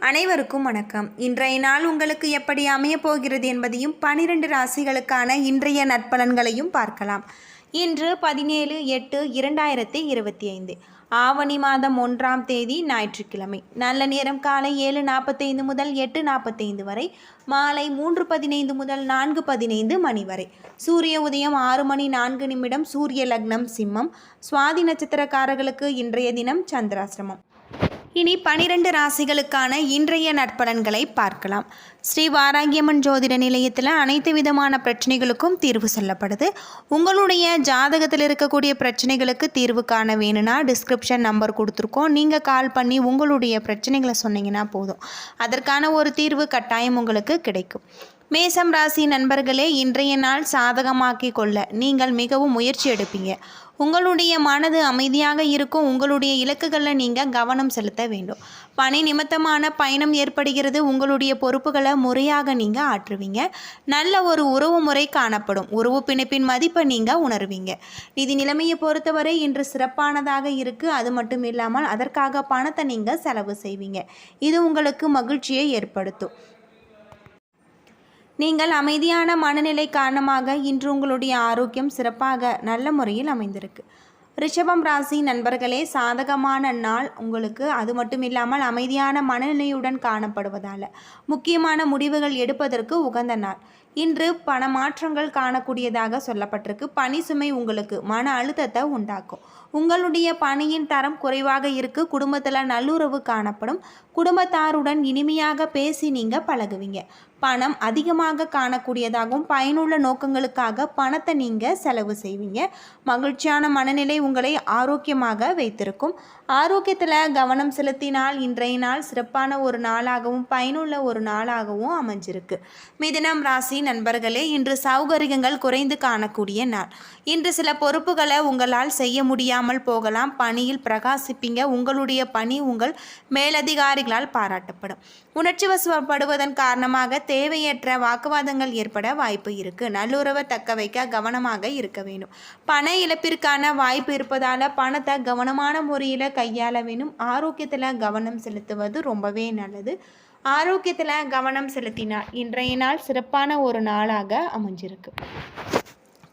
அனைவருக்கும் வணக்கம். இன்றைய நாள் உங்களுக்கு எப்படி அமையப் போகிறது என்பதையும் பனிரெண்டு ராசிகளுக்கான இன்றைய நற்பலன்களையும் பார்க்கலாம். இன்று பதினேழு எட்டு இரண்டாயிரத்தி இருபத்தி ஐந்து ஆவணி மாதம் ஒன்றாம் தேதி ஞாயிற்றுக்கிழமை. நல்ல நேரம் காலை ஏழு நாற்பத்தைந்து முதல் எட்டு நாற்பத்தைந்து வரை மாலை மூன்று பதினைந்து முதல் நான்கு பதினைந்து மணி வரை. சூரிய உதயம் ஆறு மணி நான்கு நிமிடம் சூரிய லக்னம் சிம்மம். சுவாதி நட்சத்திரக்காரர்களுக்கு இன்றைய தினம் சந்திராசிரமம். இனி பனிரெண்டு ராசிகளுக்கான இன்றைய நற்பலன்களை பார்க்கலாம். ஸ்ரீ வாராகியம்மன் ஜோதிட நிலையத்தில் அனைத்து விதமான பிரச்சனைகளுக்கும் தீர்வு சொல்லப்படுது. உங்களுடைய ஜாதகத்தில் இருக்கக்கூடிய பிரச்சனைகளுக்கு தீர்வு காண வேணும்னா டிஸ்கிரிப்ஷன் நம்பர் கொடுத்துருக்கோம். நீங்கள் கால் பண்ணி உங்களுடைய பிரச்சனைகளை சொன்னீங்கன்னா போதும். அதற்கான ஒரு தீர்வு கட்டாயம் உங்களுக்கு கிடைக்கும். மேசம் ராசி நண்பர்களே இன்றைய நாள் சாதகமாக்கி கொள்ள நீங்கள் மிகவும் முயற்சி எடுப்பீங்க. உங்களுடைய மனது அமைதியாக இருக்கும். உங்களுடைய இலக்குகளில் நீங்கள் கவனம் செலுத்த வேண்டும். பணி நிமித்தமான பயணம் ஏற்படுகிறது. உங்களுடைய பொறுப்புகளை முறையாக நீங்கள் ஆற்றுவீங்க. நல்ல ஒரு உறவு முறை காணப்படும். உறவு பிணைப்பின் மதிப்பை நீங்கள் உணர்வீங்க. நிதி நிலைமையை பொறுத்தவரை இன்று சிறப்பானதாக இருக்குது அது மட்டும் இல்லாமல் அதற்காக பணத்தை நீங்கள் செலவு செய்வீங்க. இது உங்களுக்கு மகிழ்ச்சியை ஏற்படுத்தும். நீங்கள் அமைதியான மனநிலை காரணமாக இன்று உங்களுடைய ஆரோக்கியம் சிறப்பாக நல்ல முறையில் அமைந்திருக்கு. ரிஷபம் ராசி நண்பர்களே சாதகமான நாள் உங்களுக்கு. அது மட்டும் இல்லாமல் அமைதியான மனநிலையுடன் காணப்படுவதால். முக்கியமான முடிவுகள் எடுப்பதற்கு உகந்த நாள். இன்று பண மாற்றங்கள் காணக்கூடியதாக சொல்லப்பட்டிருக்கு. பணி சுமை உங்களுக்கு மன அழுத்தத்தை உண்டாக்கும். உங்களுடைய பணியின் தரம் குறைவாக இருக்கு. குடும்பத்தில் நல்லுறவு காணப்படும். குடும்பத்தாருடன் இனிமையாக பேசி நீங்கள் பழகுவீங்க. பணம் அதிகமாக காணக்கூடியதாகவும் பயனுள்ள நோக்கங்களுக்காக பணத்தை நீங்கள் செலவு செய்வீங்க. மகிழ்ச்சியான மனநிலை உங்களை ஆரோக்கியமாக வைத்திருக்கும். ஆரோக்கியத்தில் கவனம் செலுத்தினால் இன்றைய நாள் சிறப்பான ஒரு நாளாகவும் பயனுள்ள ஒரு நாளாகவும் அமைஞ்சிருக்கு. மிதினம் ராசி நண்பர்களே இன்று சௌகரியங்கள் குறைந்து காணக்கூடிய நாள். இன்று சில பொறுப்புகளை உங்களால் செய்ய முடியாமல் போகலாம். பணியில் பிரகாசிப்பீங்க. உங்களுடைய பணி உங்கள் மேலதிகாரிகளால் பாராட்டப்படும். உணர்ச்சி வசப்படுவதன் காரணமாக தேவையற்ற வாக்குவாதங்கள் ஏற்பட வாய்ப்பு இருக்குது நல்லுறவை தக்க வைக்க கவனமாக இருக்க வேணும் பண இழப்பிற்கான வாய்ப்பு இருப்பதால் பணத்தை கவனமான முறையில் கையாள வேணும் ஆரோக்கியத்தில் கவனம் செலுத்துவது ரொம்பவே நல்லது. ஆரோக்கியத்தில் கவனம் செலுத்தினால் இன்றைய நாள் சிறப்பான ஒரு நாளாக அமைஞ்சிருக்கு.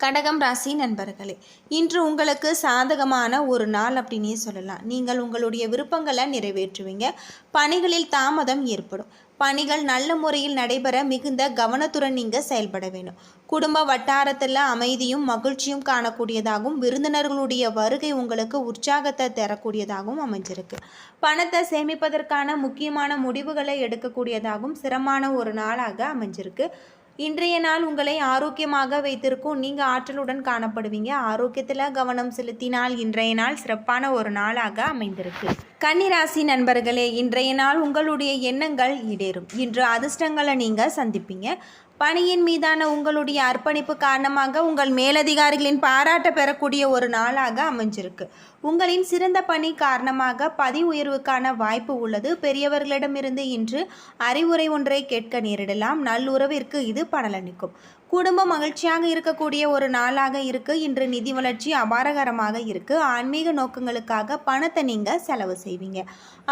கடகம் ராசி நண்பர்களே இன்று உங்களுக்கு சாதகமான ஒரு நாள் அப்படின்னே சொல்லலாம். நீங்கள் உங்களுடைய விருப்பங்களை நிறைவேற்றுவீங்க. பணிகளில் தாமதம் ஏற்படும். பணிகள் நல்ல முறையில் நடைபெற மிகுந்த கவனத்துடன் நீங்கள் செயல்பட வேண்டும். குடும்ப வட்டாரத்தில் அமைதியும் மகிழ்ச்சியும் காணக்கூடியதாகவும் விருந்தினர்களுடைய வருகை உங்களுக்கு உற்சாகத்தை தரக்கூடியதாகவும் அமைஞ்சிருக்கு. பணத்தை சேமிப்பதற்கான முக்கியமான முடிவுகளை எடுக்கக்கூடியதாகவும் சிரமமான ஒரு நாளாக அமைஞ்சிருக்கு. இன்றைய நாள் உங்களை ஆரோக்கியமாக வைத்திருக்கும். நீங்கள் ஆற்றலுடன் காணப்படுவீங்க. ஆரோக்கியத்தில் கவனம் செலுத்தினால் இன்றைய நாள் சிறப்பான ஒரு நாளாக அமைந்திருக்கு. கன்னிராசி நண்பர்களே இன்றைய நாள் உங்களுடைய எண்ணங்கள் இடேறும். இன்று அதிர்ஷ்டங்களை நீங்கள் சந்திப்பீங்க. பணியின் மீதான உங்களுடைய அர்ப்பணிப்பு காரணமாக உங்கள் மேலதிகாரிகளின் பாராட்ட பெறக்கூடிய ஒரு நாளாக அமைஞ்சிருக்கு. உங்களின் சிறந்த பணி காரணமாக பதி உயர்வுக்கான வாய்ப்பு உள்ளது. பெரியவர்களிடமிருந்து இன்று அறிவுரை ஒன்றை கேட்க நேரிடலாம். நல்லுறவிற்கு இது பலனளிக்கும் குடும்பம் மகிழ்ச்சியாக இருக்கக்கூடிய ஒரு நாளாக இருக்குது இன்று நிதி வளர்ச்சி அபாரகரமாக இருக்குது ஆன்மீக நோக்கங்களுக்காக பணத்தை நீங்கள் செலவு செய்வீங்க.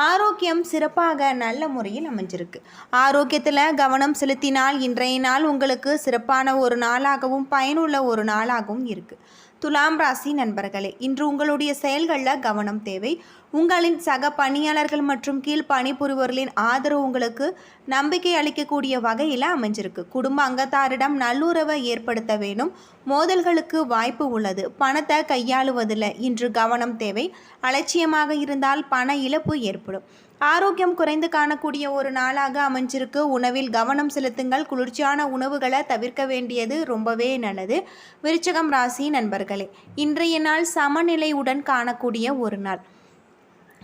ஆரோக்கியம் சிறப்பாக நல்ல முறையில் அமைஞ்சிருக்கு. ஆரோக்கியத்தில் கவனம் செலுத்தினால் இன்றைய நாள் உங்களுக்கு சிறப்பான ஒரு நாளாகவும் பயனுள்ள ஒரு நாளாகவும் இருக்குது துலாம் ராசி நண்பர்களே இன்று உங்களுடைய செயல்களில் கவனம் தேவை. உங்களின் சக பணியாளர்கள் மற்றும் கீழ் பணிபுரிவர்களின் ஆதரவு உங்களுக்கு நம்பிக்கை அளிக்கக்கூடிய வகையில் அமைஞ்சிருக்கு. குடும்ப அங்கத்தாரிடம் நல்லுறவை ஏற்படுத்த வேண்டும். மோதல்களுக்கு வாய்ப்பு உள்ளது. பணத்தை கையாளுவதில் இன்று கவனம் தேவை. அலட்சியமாக இருந்தால் பண இழப்பு ஏற்படும். ஆரோக்கியம் குறைந்து காணக்கூடிய ஒரு நாளாக அமைஞ்சிருக்கு. உணவில் கவனம் செலுத்துங்கள். குளிர்ச்சியான உணவுகளை தவிர்க்க வேண்டியது ரொம்பவே நல்லது. விருச்சகம் ராசி நண்பர்களே இன்றைய நாள் சமநிலையுடன் காணக்கூடிய ஒரு நாள்.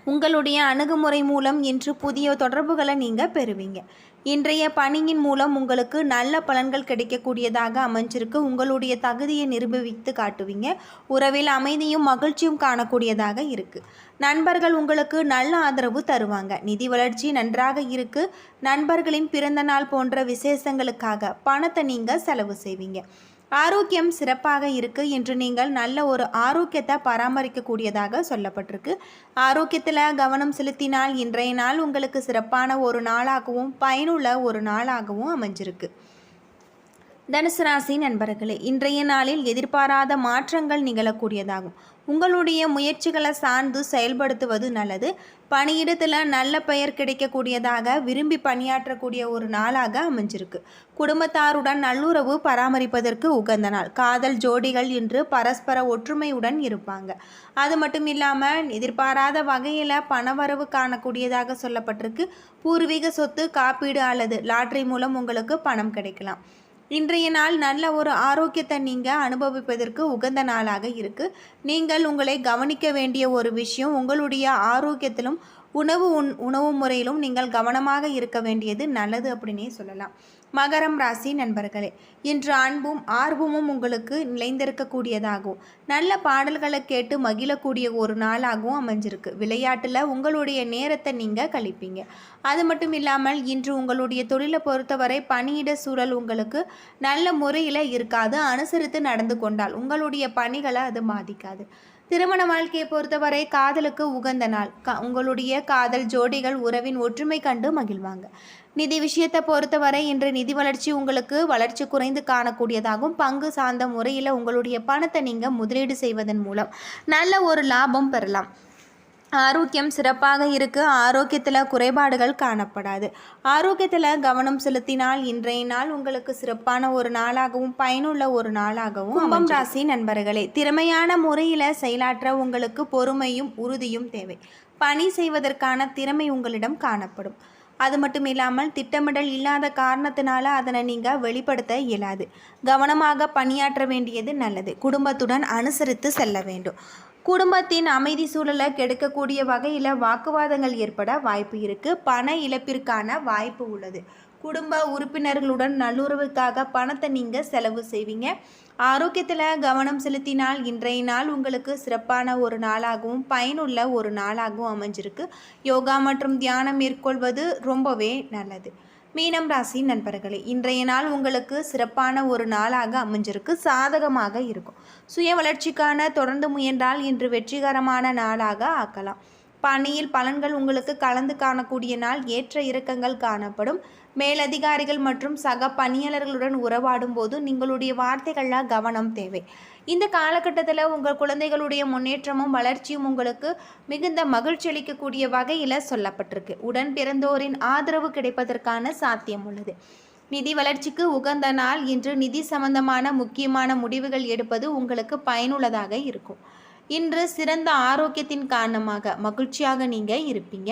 உங்களுடைய அணுகுமுறை மூலம் இன்று புதிய தொடர்புகளை நீங்கள் பெறுவீங்க. இன்றைய பணியின் மூலம் உங்களுக்கு நல்ல பலன்கள் கிடைக்கக்கூடியதாக அமைஞ்சிருக்கு. உங்களுடைய தகுதியை நிரூபித்து காட்டுவீங்க. உறவில் அமைதியும் மகிழ்ச்சியும் காணக்கூடியதாக இருக்குது நண்பர்கள் உங்களுக்கு நல்ல ஆதரவு தருவாங்க. நிதி வளர்ச்சி நன்றாக இருக்கு. நண்பர்களின் பிறந்த நாள் போன்ற விசேஷங்களுக்காக பணத்தை நீங்கள் செலவு செய்வீங்க. ஆரோக்கியம் சிறப்பாக இருக்குது என்று நீங்கள் நல்ல ஒரு ஆரோக்கியத்தை பராமரிக்கக்கூடியதாக சொல்லப்பட்டிருக்கு. ஆரோக்கியத்தில் கவனம் செலுத்தினால் இன்றைய நாள் உங்களுக்கு சிறப்பான ஒரு நாளாகவும் பயனுள்ள ஒரு நாளாகவும் அமைஞ்சிருக்கு. தனுசு ராசி நண்பர்களே இன்றைய நாளில் எதிர்பாராத மாற்றங்கள் நிகழக்கூடியதாகும். உங்களுடைய முயற்சிகளை சார்ந்து செயல்படுத்துவது நல்லது. பணியிடத்தில் நல்ல பெயர் கிடைக்கக்கூடியதாக விரும்பி பணியாற்றக்கூடிய ஒரு நாளாக அமைஞ்சிருக்கு. குடும்பத்தாருடன் நல்லுறவு பராமரிப்பதற்கு உகந்த நாள். காதல் ஜோடிகள் இன்று பரஸ்பர ஒற்றுமையுடன் இருப்பாங்க. அது மட்டும் இல்லாமல் எதிர்பாராத வகையில் பணவரவு காணக்கூடியதாக சொல்லப்பட்டிருக்கு. பூர்வீக சொத்து காப்பீடு அல்லது லாட்ரி மூலம் உங்களுக்கு பணம் கிடைக்கலாம். இன்றைய நாள் நல்ல ஒரு ஆரோக்கியத்தை நீங்கள் அனுபவிப்பதற்கு உகந்த நாளாக இருக்குது நீங்கள் உங்களை கவனிக்க வேண்டிய ஒரு விஷயம் உங்களுடைய ஆரோக்கியத்திலும் உணவு உண் உணவு முறையிலும் நீங்கள் கவனமாக இருக்க வேண்டியது நல்லது அப்படின்னே சொல்லலாம். மகரம் ராசி நண்பர்களே இன்று அன்பும் ஆர்வமும் உங்களுக்கு நிலைந்திருக்கக்கூடியதாகும். நல்ல பாடல்களை கேட்டு மகிழக்கூடிய ஒரு நாளாகவும் அமைஞ்சிருக்கு. விளையாட்டில் உங்களுடைய நேரத்தை நீங்கள் கழிப்பீங்க. அது மட்டும் இல்லாமல் இன்று உங்களுடைய தொழிலை பொறுத்தவரை பணியிட சூழல் உங்களுக்கு நல்ல முறையில் இருக்காது. அனுசரித்து நடந்து கொண்டால் உங்களுடைய பணிகளை அது பாதிக்காது. திருமண வாழ்க்கையை பொறுத்தவரை காதலுக்கு உகந்த நாள். க உங்களுடைய காதல் ஜோடிகள் உறவின் ஒற்றுமை கண்டு மகிழ்வாங்க. நிதி விஷயத்தை பொறுத்தவரை இன்று நிதி வளர்ச்சி உங்களுக்கு வளர்ச்சி குறைந்து காணக்கூடியதாகும் பங்கு சார்ந்த முறையில் உங்களுடைய பணத்தை நீங்கள் முதலீடு செய்வதன் மூலம் நல்ல ஒரு லாபம் பெறலாம். ஆரோக்கியம் சிறப்பாக இருக்கு. ஆரோக்கியத்தில் குறைபாடுகள் காணப்படாது. ஆரோக்கியத்தில் கவனம் செலுத்தினால் இன்றைய நாள் உங்களுக்கு சிறப்பான ஒரு நாளாகவும் பயனுள்ள ஒரு நாளாகவும் கும்பம் ராசி நண்பர்களே திறமையான முறையில் செயலாற்ற உங்களுக்கு பொறுமையும் உறுதியும் தேவை. பணி செய்வதற்கான திறமை உங்களிடம் காணப்படும். அது மட்டும் இல்லாமல் திட்டமிடல் இல்லாத காரணத்தினால அதனை நீங்கள் வெளிப்படுத்த இயலாது. கவனமாக பணியாற்ற வேண்டியது நல்லது. குடும்பத்துடன் அனுசரித்து செல்ல வேண்டும். குடும்பத்தின் அமைதி சூழலை கெடுக்கக்கூடிய வகையில் வாக்குவாதங்கள் ஏற்பட வாய்ப்பு இருக்குது பண இழப்பிற்கான வாய்ப்பு உள்ளது. குடும்ப உறுப்பினர்களுடன் நல்லுறவுக்காக பணத்தை நீங்கள் செலவு செய்வீங்க. ஆரோக்கியத்தில் கவனம் செலுத்தினால் இன்றைய நாள் உங்களுக்கு சிறப்பான ஒரு நாளாகவும் பயனுள்ள ஒரு நாளாகவும் அமைஞ்சிருக்கு. யோகா மற்றும் தியானம் மேற்கொள்வது ரொம்பவே நல்லது. மீனம் ராசி நண்பர்களே இன்றைய நாள் உங்களுக்கு சிறப்பான ஒரு நாளாக அமைஞ்சிருக்கு. சாதகமாக இருக்கும். சுய வளர்ச்சிக்கான தொடர்ந்து முயன்றால் இன்று வெற்றிகரமான நாளாக ஆக்கலாம். பணியில் பலன்கள் உங்களுக்கு கலந்து காணக்கூடிய நாள். ஏற்ற இறக்கங்கள் காணப்படும். மேலதிகாரிகள் மற்றும் சக பணியாளர்களுடன் உறவாடும் போது நீங்களுடைய வார்த்தைகளில் கவனம் தேவை. இந்த காலகட்டத்தில் உங்கள் குழந்தைகளுடைய முன்னேற்றமும் வளர்ச்சியும் உங்களுக்கு மிகுந்த மகிழ்ச்சி அளிக்கக்கூடிய வகையில் சொல்லப்பட்டிருக்கு. உடன் பிறந்தோரின் ஆதரவு கிடைப்பதற்கான சாத்தியம் உள்ளது. நிதி வளர்ச்சிக்கு உகந்த நாள் இன்று நிதி சம்பந்தமான முக்கியமான முடிவுகள் எடுப்பது உங்களுக்கு பயனுள்ளதாக இருக்கும். இன்று சிறந்த ஆரோக்கியத்தின் காரணமாக மகிழ்ச்சியாக நீங்கள் இருப்பீங்க.